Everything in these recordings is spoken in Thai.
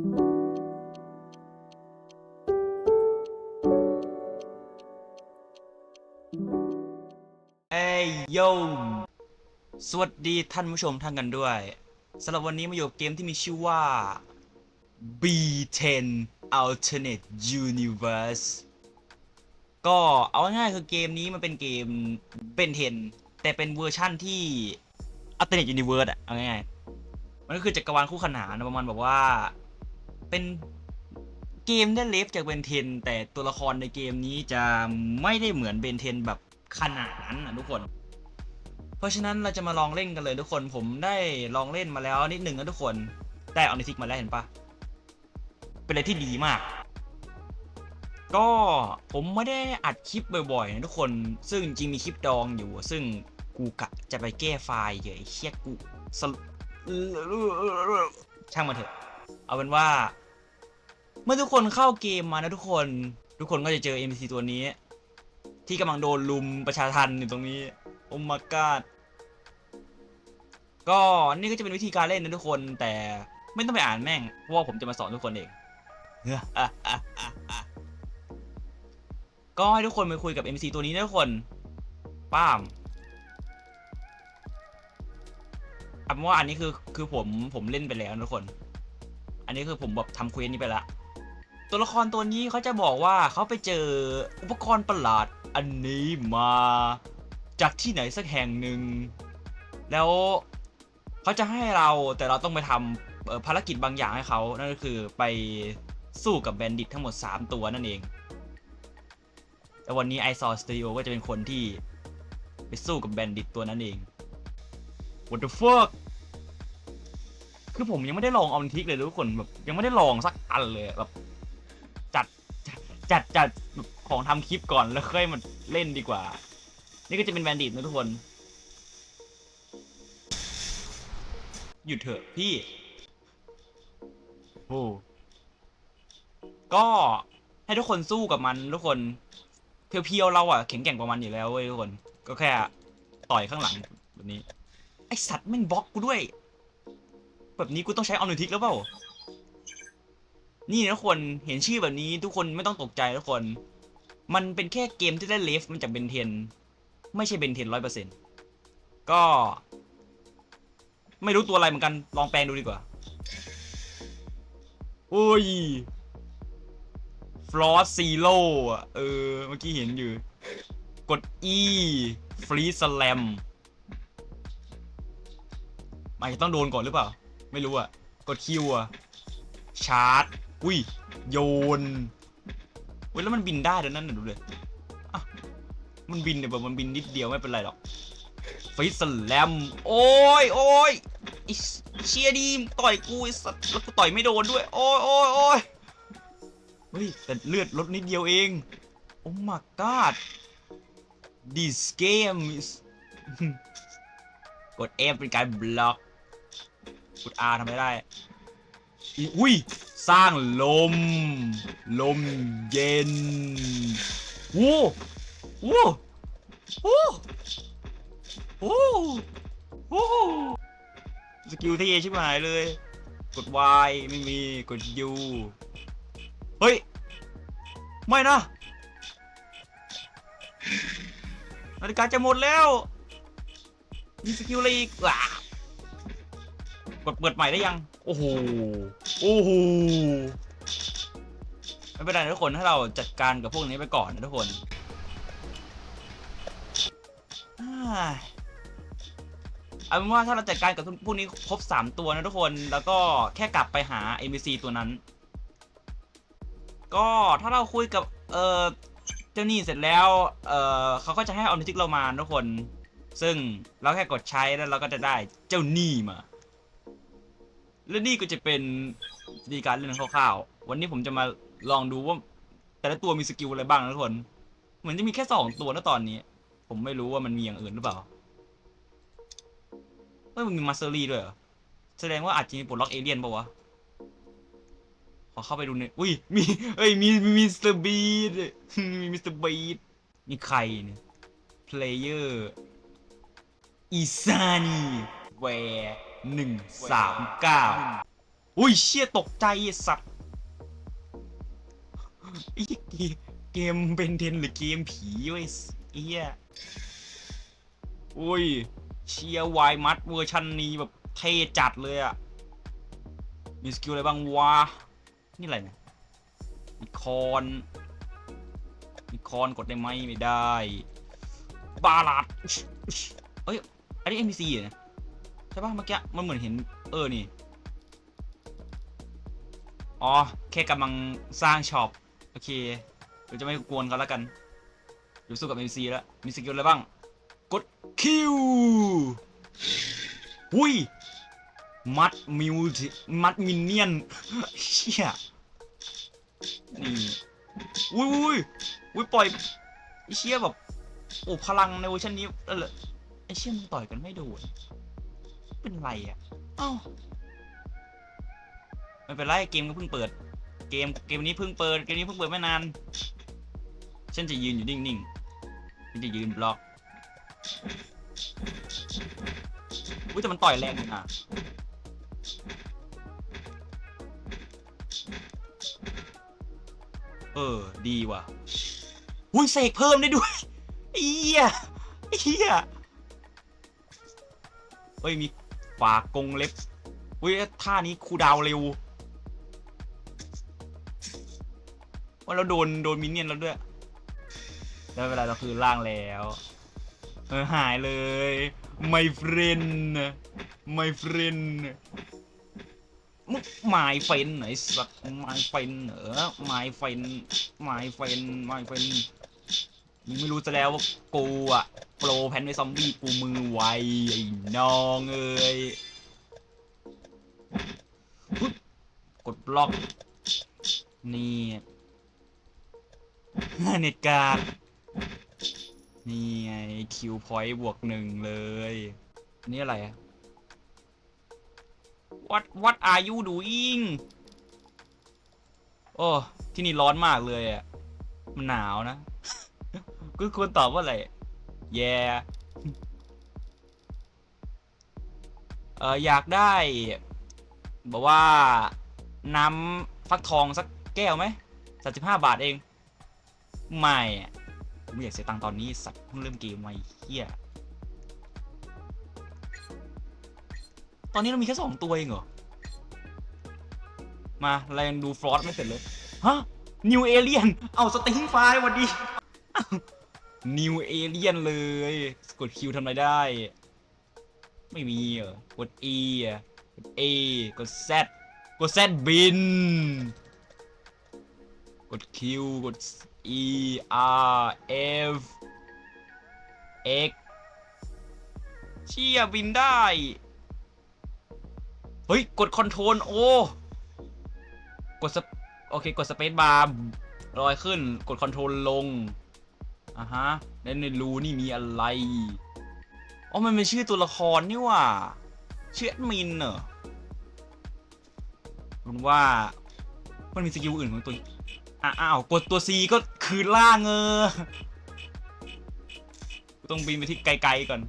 เอ้ยโยสวัสดีท่านผู้ชมท่านกันด้วยสำหรับวันนี้มาอยู่กับเกมที่มีชื่อว่า B10 Alternate Universe ก็เอาง่ายๆคือเกมนี้มันเป็นเกมเป็นเทนแต่เป็นเวอร์ชั่นที่ Alternate Universe อะเอาง่ายๆมันก็คือจักรวาลคู่ขนานนะประมาณแบบว่า เป็นเกมได้เลฟจากเบนเทน แต่ตัวละครในเกมนี้จะไม่ได้เหมือนเบนเทนแบบขนาดนั้นนะทุกคน เพราะฉะนั้นเราจะมาลองเล่นกันเลยทุกคนผมได้ลองเล่นมาแล้วนิดหนึ่งนะทุกคนได้ออนิทิกมาแล้วเห็นปะเป็นอะไรที่ดีมาก ก็ผมไม่ได้อัดคลิปบ่อยๆนะทุกคน ซึ่งจริงมีคลิปดองอยู่ ซึ่งกูกะจะไปแก้ไฟล์เยอะเชี่ยกูช่างมันเถอะ เอาเป็นว่า มื่อทุกคนเข้าเกมมานะทุกคน ทุกคนก็จะเจอ NPC ตัวนี้ ที่กำลังโดนลุมประชาทันอยู่ตรงนี้โอมากาดก็นี่ก็จะเป็นวิธีการเล่นนะทุกคนแต่ไม่ต้องไปอ่านแม่งเพราะว่าผมจะมาสอนทุกคนเองก็ให้ทุกคนไปคุยกับ MC ตัวนี้นะทุกคนป้ามเอาเป็นว่าอันนี้คือคือผมผมเล่นไปแล้วนะทุกคน อันนี้คือผมแบบทำเควสนี้ไปละ ตัวละครตัวนี้เขาจะบอกว่าเขาไปเจออุปกรณ์ประหลาดอันนี้มาจากที่ไหนสักแห่งหนึ่ง แล้วเขาจะให้เราแต่เราต้องไปทำภารกิจบางอย่างให้เขา นั่นก็คือไปสู้กับแบนดิตทั้งหมด 3 ตัวนั่นเอง แต่วันนี้ไอซอสตูดิโอก็จะเป็นคนที่ไปสู้กับแบนดิตตัวนั้นเอง What the fuck คือผมยังไม่ได้ลองออมทิกเลยทุกคนแบบยังไม่ได้ลองสักอันเลยแบบ จัดจัดของทำคลิปก่อนแล้วค่อยมาเล่นดีกว่า นี่ก็จะเป็นแบนดิตนะทุกคน หยุดเถอะพี่โอ้ก็ให้ทุกคนสู้กับมันทุกคนเพียวๆเราอะแข็งแกร่งกว่ามันอยู่แล้วเว้ยทุกคน ก็แค่ต่อยข้างหลังแบบนี้ ไอสัตว์แม่งบล็อกกูด้วย แบบนี้กูต้องใช้ออมนิทิกแล้วเปล่า นี่นะคนเห็นชื่อแบบนี้ทุกคนไม่ต้องตกใจทุกคน มันเป็นแค่เกมที่ได้เลฟมันจากเบนเทน ไม่ใช่เบนเทนร้อยเปอร์เซ็นต์ก็ ไม่รู้ตัวอะไรเหมือนกันลองแปลงดูดีกว่า โอ้ยฟลอสซีโร่อะเออ เมื่อกี้เห็นอยู่ กด E ฟรีสแลมมันจะต้องโดนก่อนหรือเปล่า ไม่รู้อะกดคิวอะชาร์จ อุ้ย โยนเว้ยแล้วมันบินได้เดี๋ยวนั้นน่ะดูเลยอะมันบินเนี่ยแบบมันบินนิดเดียวไม่เป็นไรหรอกฟรีสแลมโอ้ยโอ้ยไอเชียดีมต่อยกูไอสัตว์แล้วกูต่อยไม่โดนด้วย โอ้ยโอ้ยโอ้ยเฮ้ยแต่เลือดลดนิดเดียวเอง โอ้ my god this game is กด F เป็นการบล็อก กด R ทำไม่ได้ อีอุ้ย สร้างลม ลมเย็นวู้วู้วู้วู้วู้สกิลเท่ชิบหายเลย กด Y ไม่มี กด U เฮ้ย ไม่นะนาฬิกาจะหมดแล้ว มีสกิลอะไรอีกว้ากดเปิดใหม่ได้ยัง โอ้โห โอ้โหไม่เป็นไรทุกคนถ้าเราจัดการกับพวกนี้ไปก่อนนะทุกคนอ่าเอาเป็นว่าถ้าเราจัดการกับพวกนี้ครบ 3 ตัวนะทุกคนแล้วก็แค่กลับไปหา NPC ตัวนั้น ก็ถ้าเราคุยกับเอ่อเจ้าหนี้เสร็จแล้วเอ่อเขาก็จะให้ออนิทิกเรามาทุกคน ซึ่งเราแค่กดใช้แล้วเราก็จะได้เจ้าหนี้มา และนี่ก็จะเป็นวิธีการเล่นคร่าวๆ วันนี้ผมจะมาลองดูว่า แต่ละตัวมีสกิลอะไรบ้างนะทุกคน เหมือนจะมีแค่สองตัวนะตอนนี้ ผมไม่รู้ว่ามันมีอย่างอื่นหรือเปล่าเฮ้ยมันมีมาสเตอรี่ด้วยเหรอ แสดงว่าอาจจะมีปลดล็อกเอเลี่ยนป่าวะ ขอเข้าไปดูหน่อยอุ้ย มีเอ้ยมีมีมิสเตอร์บีดมีมิสเตอร์บีดมีใครเนี่ย เพลเยอร์ อีซานีแวร์ หนึ่งสามเก้าอุ้ยเชี่ยตกใจสัตว์ไอ้เกมเกมเบนเทนหรือเกมผีเว้ยไอ้เหี้ยอุ้ยเชียร์วายมัดเวอร์ชันนี้แบบเท่จัดเลยอะมีสกิลอะไรบ้างวะ นี่อะไรเนี่ยมีคอนมีคอนกดได้ไหมไม่ได้ บาลัดเอ้ย อันนี้ NPC เหรอเนี่ย ใช่ป่ะเมื่อกี้มันเหมือนเห็นเออนี่ อ๋อแค่กำลังสร้างช็อปโอเคเดี๋ยวจะไม่กวนเขาแล้วกันเดี๋ยวสู้กับ NPC แล้วมีสกิลอะไรบ้าง กดคิวหุยมัดมิวมัดมินเนียนเชี่ยนี่อุ้ยอุ้ยอุ้ยปล่อยไอเชี่ยแบบโอ้พลังในเวอร์ชันนี้เออไอเชี่ยมันต่อยกันไม่โดน เป็นไรอะเอ้าไม่เป็นไรเกมก็เพิ่งเปิด เกมเกมนี้เพิ่งเปิดเกมนี้เพิ่งเปิดไม่นาน ฉันจะยืนอยู่นิ่งๆฉันจะยืนบล็อกอุ้ยแต่มันต่อยแรงอยู่นะเออ ดีว่ะอุ้ยเสกเพิ่มได้ด้วยไอ้เหี้ยไอ้เหี้ยเฮ้ยมี ฝากกงเล็บอุ้ยท่านี้คูดาวเร็วว่าเราโดนโดนมินเนี่ยนแล้วด้วย แล้วเวลาเราคือล่างแล้ว เออหายเลย my friend my friend มึง my friend ไหนสัตว์ my friend เหรอ my friend my friend my friend มึงไม่รู้ซะแล้วว่ากูอะ โปรแพนในซอมบี้กูมือไวไอ้น้องเอ้ยปึ๊บกดบล็อกนี่เน็ตการ์ดนี่ไงคิวพอยต์บวกหนึ่งเลยนนี้อะไรอะ What What are you doing โอ้ ที่นี่ร้อนมากเลยอะมันหนาวนะ ก็ควรตอบว่าอะไร yeah เอออยากได้บอกว่าน้ำฟักทองสักแก้วไหมสามสิบห้าบาทเอง ไม่อะกูไม่อยากเสียตังค์ตอนนี้สัตว์เพิ่งเริ่มเกมมาไอ้เฮียตอนนี้เรามีแค่สองตัวเองเหรอ มาเรายังดูฟรอสไม่เสร็จเลย ฮะ นิวเอเลียน เอาสติงไฟล์วันดี นิวเอเลียนเลย กดคิวทำอะไรได้ ไม่มีเหรอกด E อะกด A กด Z กด Z บิน กด Q กด E R F X เชี่ยบินได้ เฮ้ย กดคอนโทรลโอกดสโอเค กดสเปซบาร์ลอยขึ้น กดคอนโทรลลง อะฮะแล้วในรูนี่มีอะไร อ๋อ มันเป็นชื่อตัวละครนี่ว่าชื่อแอดมินเหรอมันว่ามันมีสกิลอื่นของตัวอ้าวกดตัว C ก็คืนล่างเออต้องบินไปที่ไกลๆก่อน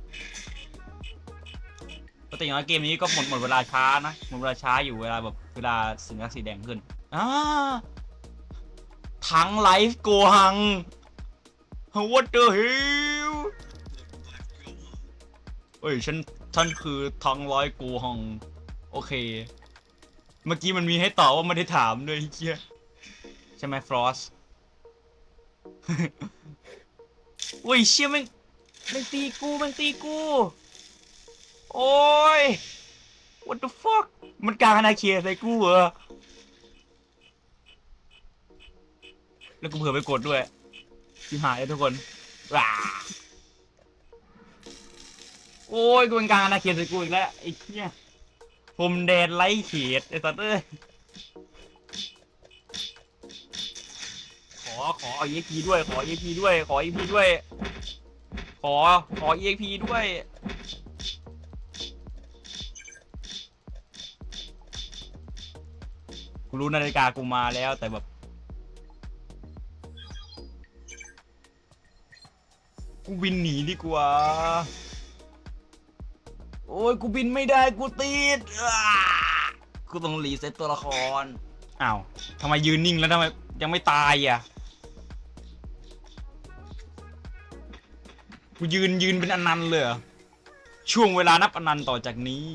แต่อย่างน้อยเกมนี้ก็หมดหมดเวลาช้านะหมดเวลาช้าอยู่เวลาแบบเวลาสัญลักษณ์สีแดงขึ้นอ่าทั้งไลฟ์โกหัง What the hell เอ้ยฉันฉันคือทั้งไลฟ์โกหังโอเค เมื่อกี้มันมีให้ตอบว่าไม่ได้ถามด้วยเฮียใช่ไหมฟรอสโอ้ยเชี่ยมันมันตีกูมันตีกู โอ้ย what the fuck มันกลางอนาเขตใส่กูเหรอแล้วกูเผื่อไปกดด้วย ชิบหายแล้วทุกคนว้าโอ้ยกูเป็นกลางนาเขตใส่กูอีกแล้วไอ้เหี้ยผมแดนไล่เขตไอ้สัตว์เอ้ยขอขอเอา EXP ด้วย ขอ EXP ด้วย ขอ EXP ด้วย ขอขอ EXP ด้วย กูรู้นาฬิกากูมาแล้วแต่แบบ กูบินหนีดีกว่า โอ้ยกูบินไม่ได้กูติดอ้ากูต้องรีเซ็ตตัวละคร อ้าวทำไมยืนนิ่งแล้วทำไมยังไม่ตายอะ กูยืนยืนเป็นอนันต์เลยเหรอช่วงเวลานับอนันต์ต่อจากนี้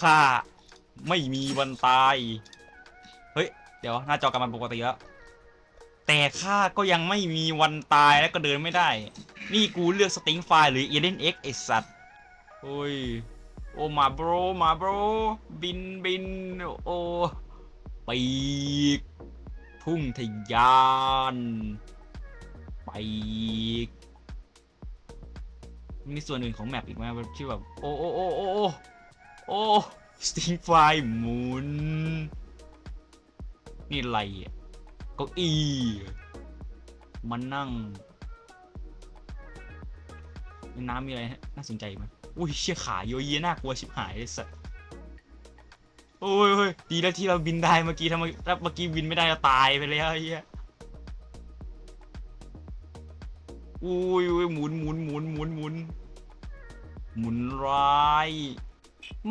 ข้าไม่มีวันตาย เฮ้ย เดี๋ยวหน้าจอกลับมาปกติแล้ว แต่ข้าก็ยังไม่มีวันตายและก็เดินไม่ได้ นี่กูเลือกสติงไฟหรือเอเดนเอ็กไอสัตว์โอ้ย โอมาโบรมาโบรบินบิน โอ้ปีก พุ่งทะยานปีก มีส่วนอื่นของแมปอีกไหมที่แบบ โอ้โอ้โอ้โอ้โอ้โอ้สติงไฟหมุน นี่อะไรอะ เก้าอี้มันนั่งในน้ำมีอะไรน่าสนใจไหมอุ้ยเชี่ยขาโยเยน่ากลัวชิบหายเลยสัสโอ้ยโอ้ยดีแล้วที่เราบินได้เมื่อกี้ถ้าเมื่อถ้าเมื่อกี้บินไม่ได้จะตายไปแล้วไอ้เหี้ยอุ้ยอุ้ยหมุนหมุนหมุนหมุนหมุนหมุนร้าย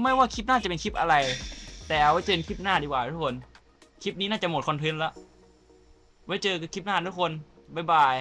ไม่ว่าคลิปหน้าจะเป็นคลิปอะไร แต่เอาไว้เจอกันคลิปหน้าดีกว่าทุกคน คลิปนี้น่าจะหมดคอนเทนต์และ ไว้เจอกันคลิปหน้าทุกคน บ๊ายบาย